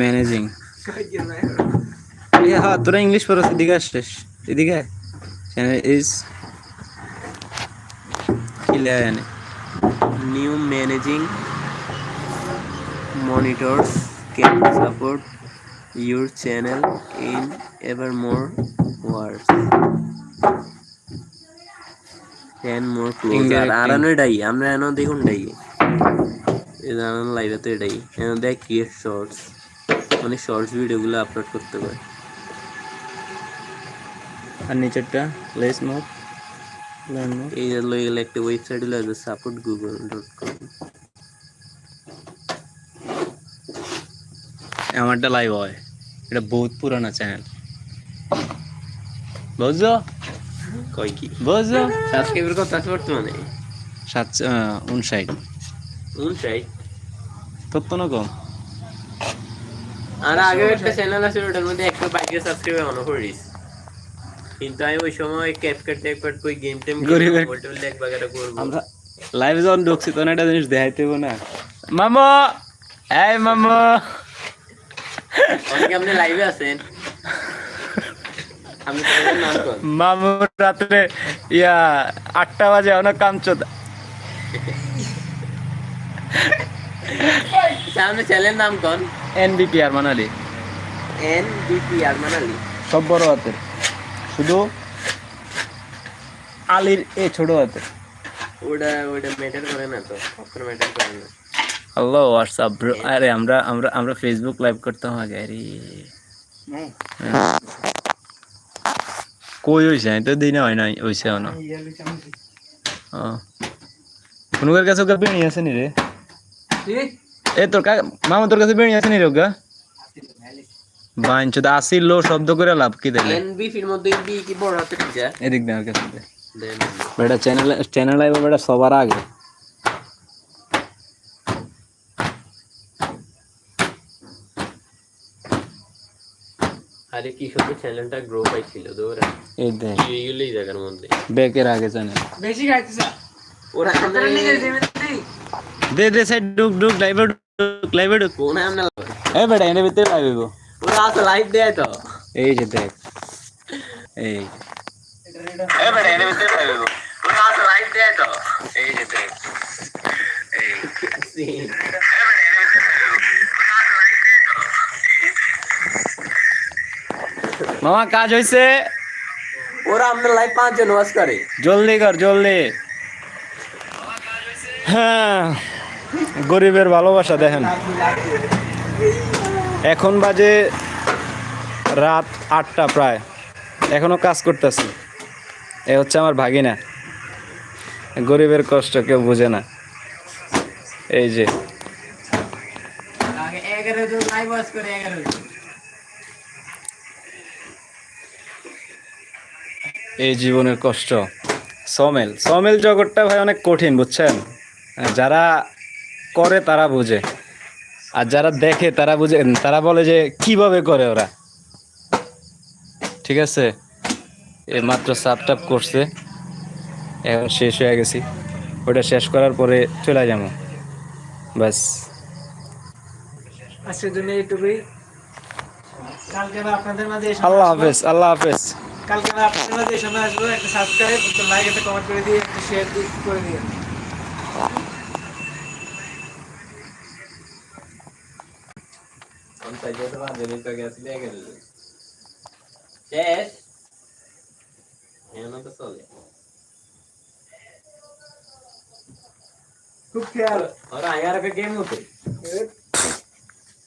Managing. হ্যাঁ তোরা English পড়াস এদিকে আসছিস এদিকে চ্যানেল ইজ জানে new managing monitors can support your channel in ever more words and more closer আমরা এনো দেখুন এটাই এই আরানো লাইভে তো এটাই দেখ ক্রিয়েট শর্টস মানে শর্টস ভিডিওগুলো আপলোড করতে পারে আর নিচেরটা লেস মোর এই যে লই গেলে একটা ওয়েবসাইট হলো সাপোর্ট গুগল ডট কম আমারটা লাইভ হয় এটা বহুত পুরানা চ্যানেল বুঝছ কই কি বুঝছ সাবস্ক্রাইবার কত আছে বর্তমানে সাত উনষাট তোর তো কম। আর আগে একটা চ্যানেল আছে ওটার মধ্যে সাবস্ক্রাইবার মনে করিস। কিন্তু আমি ওই সময় ক্যাপকাট ট্যাপকাট কই গেম টেম গরিবের- বলতে বলতে এক বাগাটা করব। আমরা লাইভে যখন ঢুকছি তখন একটা জিনিস দেখাইতে না। মামা! এই মামা! অনেকে আপনি লাইভে আছেন। আমি তোমাদের নাম কর মামু রাত্রে ইয়া আটটা বাজে অনেক কামচোদ। সামনে চ্যানেলের নাম কোন? এনবিপি আর মানালি এন বিপি আর মানালি সব বড় হাতের। শুধু আলির এ ছোট হাতের। ওটা ওটা ম্যাটার করে না তো। কখনো ম্যাটার করে না। হ্যালো হোয়াটসঅ্যাপ ব্রো আরে আমরা আমরা আমরা ফেসবুক লাইভ করতাম আগে আরে। কই হইছে? আমি তো দিই না হয় নাই হইছে না। কোনকার কাছে ওকে বেড়ি আছে নি রে? এ তোর কা মামা তোর কাছে বেড়ি আছে নি রে বাঞ্চ দা আসিল লো শব্দ করে লাভ কি দিলে এন বিপির মধ্যে বি কি বড় হাতে যা এদিক দে কাছে দে। বেটা চ্যানেল চ্যানেল আইব বেটা সবার আগে। আরে কি সুন্দর চ্যানেলটা গ্রো পাইছিল দৌড়া। এই দে। এইগুলো এই জায়গার মধ্যে? বেকের আগে চ্যানেল বেশি খাইতেছ। ওরা তোরা নিজে জিমে নেই দে দে সাইড ডুক ডুক লাইভে ডুক লাইভে ডুক কোন আমরা এ বেটা এনে ভিতরে লাইভ হইব ওরা আছে লাইভ দেয় তো এই যে দেখ এই এ বেটা এনে ভিতরে লাইভ হইব ওরা আছে লাইভ দেয় তো এই যে দেখ এই মামা কাজ হইছে ওরা আমরা লাইভ পাঁচজন ওয়াচ করে জলদি কর জলদি হ্যাঁ গরিবের ভালোবাসা, দেখেন। এখন বাজে রাত আটটা প্রায়। এখনও কাজ করতেছি। এ হচ্ছে আমার ভাগিনা। গরিবের কষ্ট কেউ বুঝে না। এই যে। আগে 11 জন লাইভ ওয়াচ করে 11 জন এই জীবনের কষ্ট। সমেল। সমেল জগৎটা ভাই অনেক কঠিন, বুঝছেন? যারা করে তারা বুঝে। আর যারা দেখে তারা বুঝে তারা বলে যে কীভাবে করে ওরা? ঠিক আছে? এ মাত্র সাপ টাপ করছে। এখন শেষ হয়ে গেছি। ওটা শেষ করার পরে চলে যাব। ব্যাস। আজকের জন্য এইটুকুই। কালকে আপনাদের মাঝে আল্লাহ হাফেজ আল্লাহ হাফেজ। কালকে আপনাদের মাঝে এসে আসব। একটা সাবস্ক্রাইব একটা লাইক একটা কমেন্ট করে দিয়ে একটা শেয়ার করে দিয়ে। টাকা দেবে তো দিয়ে গেল শেষ এমন তো চলে খুব খেয়াল ওরা আয়ার গেম হতে